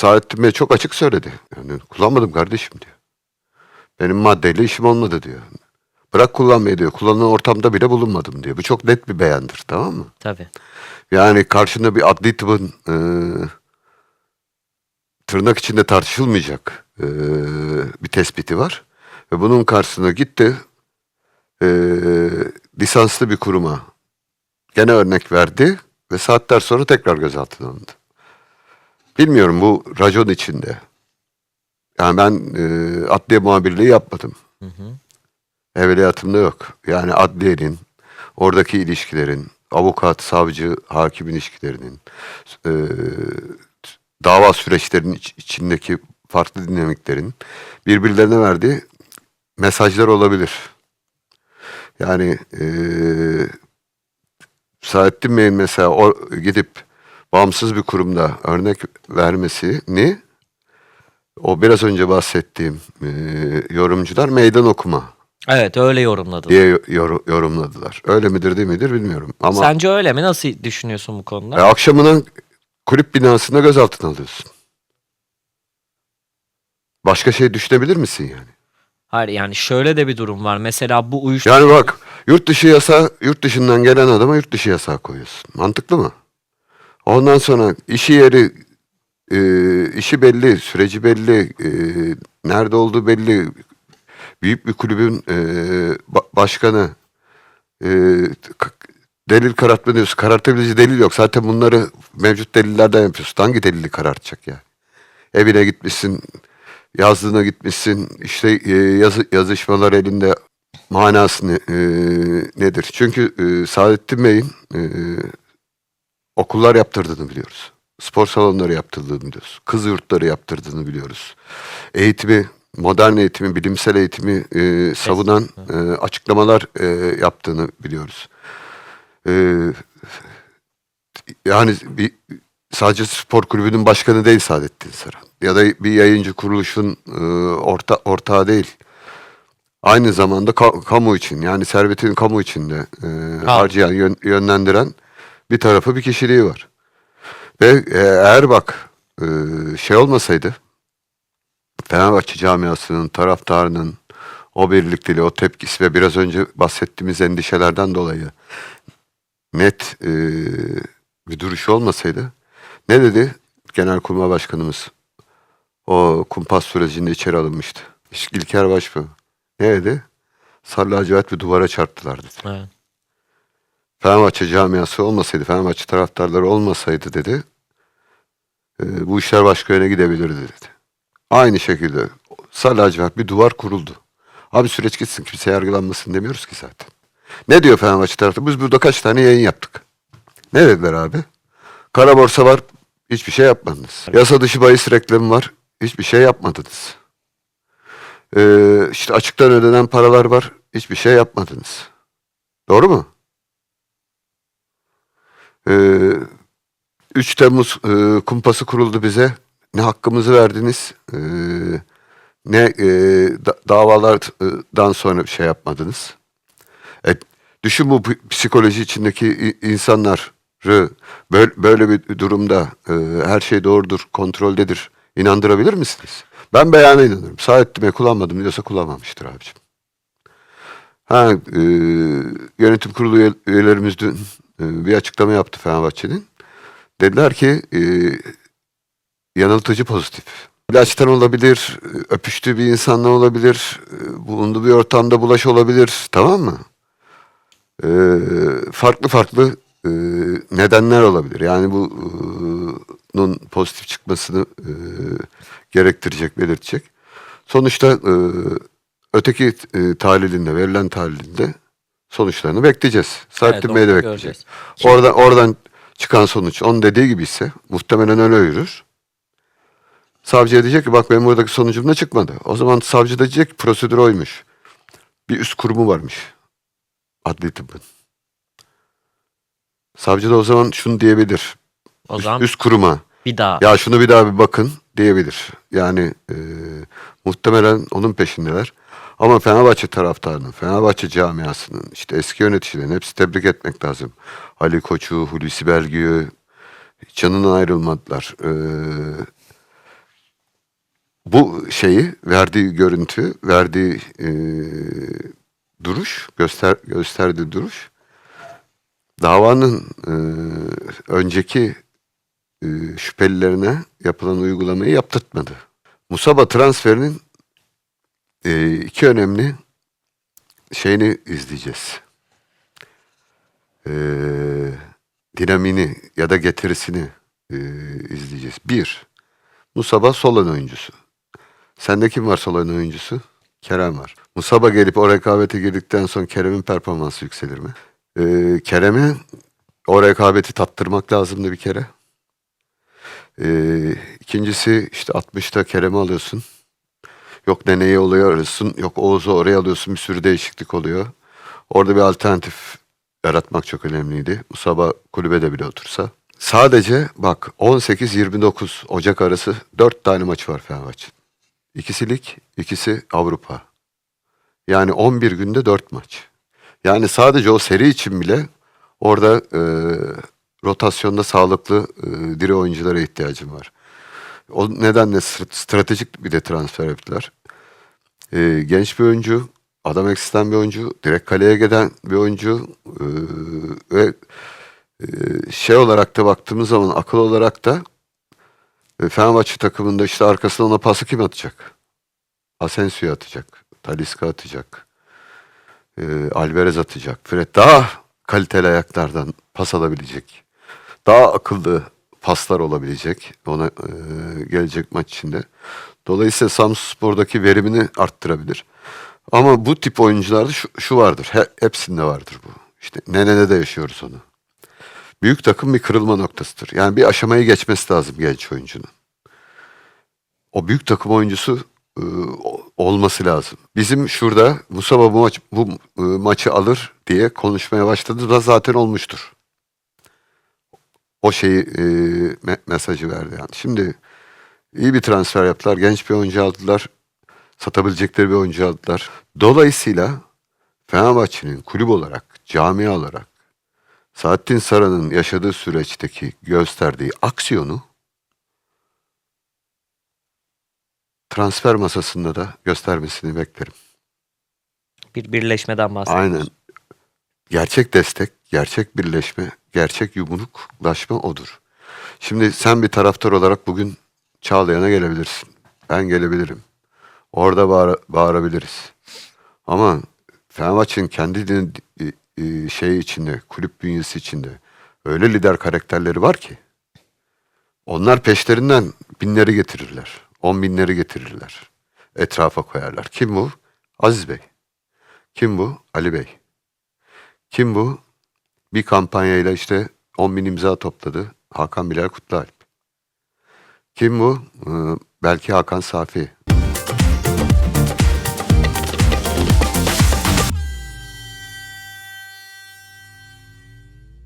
Saadettin Bey çok açık söyledi. Yani kullanmadım kardeşim diyor. Benim maddeyle işim olmadı diyor. Bırak kullanmayı diyor. Kullanılan ortamda bile bulunmadım diyor. Bu çok net bir beyandır tamam mı? Tabii. Yani karşında bir adli tıbbın e, tırnak içinde tartışılmayacak e, bir tespiti var. Ve bunun karşısına gitti e, lisanslı bir kuruma gene örnek verdi ve saatler sonra tekrar gözaltına alındı. Bilmiyorum bu racon içinde. Yani ben e, adliye muhabirliği yapmadım. Hı hı. Evveliyatımda yok. Yani adliyenin, oradaki ilişkilerin, avukat, savcı, hakim ilişkilerinin, e, dava süreçlerinin iç- içindeki farklı dinamiklerin birbirlerine verdiği mesajlar olabilir. Yani e, Saadettin Bey'in mesela o, gidip bağımsız bir kurumda örnek vermesini o biraz önce bahsettiğim e, yorumcular meydan okuma Evet öyle yorumladılar. diye yor- yorumladılar. Öyle midir değil midir bilmiyorum. Ama Sence öyle mi? Nasıl düşünüyorsun bu konuda? e, akşamına kulüp binasında gözaltına alıyorsun. Başka şey düşünebilir misin yani? Hayır yani şöyle de bir durum var. Mesela bu uyuşturucu Yani bak yurt dışı yasa, yurt dışından gelen adama yurt dışı yasağı koyuyorsun. Mantıklı mı? Ondan sonra işi yeri, e, işi belli, süreci belli, e, nerede olduğu belli. Büyük bir kulübün e, ba- başkanı e, delil karartma diyorsun. Karartabileceği delil yok. Zaten bunları mevcut delillerden yapıyorsun. Hangi delili karartacak ya? Evine gitmişsin, yazdığına gitmişsin. İşte e, yazı, yazışmalar elinde manası ne- e, nedir? Çünkü e, Saadettin Bey'in e, okullar yaptırdığını biliyoruz. Spor salonları yaptırdığını biliyoruz. Kız yurtları yaptırdığını biliyoruz. Eğitimi, modern eğitimi, bilimsel eğitimi e, savunan e, açıklamalar e, yaptığını biliyoruz. E, yani bir, sadece spor kulübünün başkanı değil Saadettin Saran. Ya da bir yayıncı kuruluşun e, orta, ortağı değil. Aynı zamanda ka- kamu için yani servetin kamu içinde e, harcayan, yön- yönlendiren bir tarafı bir kişiliği var. Ve e, eğer bak e, şey olmasaydı Fenerbahçe camiasının taraftarının o birlikteliği, o tepkisi ve biraz önce bahsettiğimiz endişelerden dolayı net e, bir duruşu olmasaydı ne dedi Genelkurmay Başkanımız? O kumpas sürecinde içeri alınmıştı. İlker Başbuğ. Ne dedi? Sarı lacivert bir duvara çarptılar dedi. Evet. Fenerbahçe camiası olmasaydı, Fenerbahçe taraftarları olmasaydı dedi, e, bu işler başka yöne gidebilirdi dedi. Aynı şekilde lacivert bir duvar kuruldu. Abi süreç gitsin, kimse yargılanmasın demiyoruz ki zaten. Ne diyor Fenerbahçe tarafı? Biz burada kaç tane yayın yaptık. Ne dediler abi? Kara borsa var, hiçbir şey yapmadınız. Yasa dışı bahis reklamı var, hiçbir şey yapmadınız. Ee, işte açıktan ödenen paralar var, hiçbir şey yapmadınız. Doğru mu? Ee, 3 Temmuz e, kumpası kuruldu bize. Ne hakkımızı verdiniz, e, ne e, da- davalardan sonra bir şey yapmadınız. E, düşün bu psikoloji içindeki insanları böyle, böyle bir durumda e, her şey doğrudur, kontroldedir inandırabilir misiniz? Ben beyana inanırım. Saadettin'e kullanmadım diyorsa kullanmamıştır abicim. Ha, e, yönetim kurulu üye- üyelerimiz dün e, bir açıklama yaptı Fenerbahçe'nin. Dediler ki e, yanıltıcı pozitif. İlaçtan olabilir, e, öpüştüğü bir insanla olabilir, e, bulunduğu bir ortamda bulaş olabilir, tamam mı? E, farklı farklı nedenler olabilir. Yani bu e, nun pozitif çıkmasını gerektirecek, belirtecek. Sonuçta öteki e, verilen tahlilinde sonuçlarını bekleyeceğiz. Saadettin Evet, de bekleyecek. göreceğiz. Oradan, oradan çıkan sonuç onun dediği gibi ise muhtemelen öyle yürür. Savcıya diyecek ki bak benim buradaki sonucum da çıkmadı. O zaman savcı da diyecek ki prosedür oymuş. Bir üst kurumu varmış. Adli tıbbın. Savcı da o zaman şunu diyebilir. O Üst, zaman üst kuruma. bir daha. Ya şunu bir daha bir bakın diyebilir. Yani e, muhtemelen onun peşindeler. Ama Fenerbahçe taraftarının, Fenerbahçe camiasının, işte eski yöneticilerin hepsi tebrik etmek lazım. Ali Koç'u, Hulusi Belgü'yü canından ayrılmadılar. E, bu şeyi verdiği görüntü, verdiği e, duruş, göster gösterdiği duruş davanın e, önceki e, şüphelilerine yapılan uygulamayı yaptırtmadı. Musaba transferinin e, iki önemli şeyini izleyeceğiz. E, dinamini ya da getirisini e, izleyeceğiz. Bir, Musaba sol ön oyuncusu. Sende kim var sol ön oyuncusu? Kerem var. Musaba gelip o rekabete girdikten sonra Kerem'in performansı yükselir mi? Ee, Kerem'e o rekabeti tattırmak lazımdı bir kere. Ee, ikincisi işte 60'ta Kerem'i alıyorsun. Yok Nene'yi alıyorsun. Yok Oğuz'u oraya alıyorsun. Bir sürü değişiklik oluyor. Orada bir alternatif yaratmak çok önemliydi. Musaba kulübede bile otursa. Sadece bak 18-29 Ocak arası 4 tane maçı var Fenerbahçe. İkisi lig, ikisi Avrupa. Yani 11 günde 4 maç. Yani sadece o seri için bile orada e, rotasyonda sağlıklı e, diri oyunculara ihtiyacım var. O nedenle str- stratejik bir de transfer yaptılar. E, genç bir oyuncu, adam eksisten bir oyuncu, direkt kaleye giden bir oyuncu e, ve e, şey olarak da baktığımız zaman akıl olarak da e, Fenerbahçe takımında işte arkasına ona pası kim atacak? Asensio atacak. Talisca atacak. E, Alvarez atacak. Fred daha kaliteli ayaklardan pas alabilecek. Daha akıllı paslar olabilecek ona e, gelecek maç içinde. Dolayısıyla Samsunspor'daki verimini arttırabilir. Ama bu tip oyuncularda şu, şu vardır. He, hepsinde vardır bu. İşte Nene'de de yaşıyoruz onu. Büyük takım bir kırılma noktasıdır. Yani bir aşamayı geçmesi lazım genç oyuncunun. O büyük takım oyuncusu e, olması lazım. Bizim şurada Musaba bu maç bu e, maçı alır diye konuşmaya başladı da zaten olmuştur. O şeyi e, me- mesajı verdi yani. Şimdi iyi bir transfer yaptılar. Genç bir oyuncu aldılar. Satabilecekleri bir oyuncu aldılar. Dolayısıyla Fenerbahçe'nin kulüp olarak, camia olarak Saadettin Saran'ın yaşadığı süreçteki gösterdiği aksiyonu transfer masasında da göstermesini beklerim. Bir birleşmeden bahsediyoruz. Aynen. Gerçek destek, gerçek birleşme, gerçek yumruklaşma odur. Şimdi sen bir taraftar olarak bugün Çağlayan'a gelebilirsin. Ben gelebilirim. Orada bağır, bağırabiliriz. Ama Fenerbahçe'nin kendi şey içinde, kulüp bünyesi içinde öyle lider karakterleri var ki onlar peşlerinden binleri getirirler. On binleri getirirler. Etrafa koyarlar. Kim bu? Aziz Bey. Kim bu? Ali Bey. Kim bu? Bir kampanyayla işte 10 bin imza topladı. Hakan Bilal Kutlualp. Kim bu? Ee, belki Hakan Safi.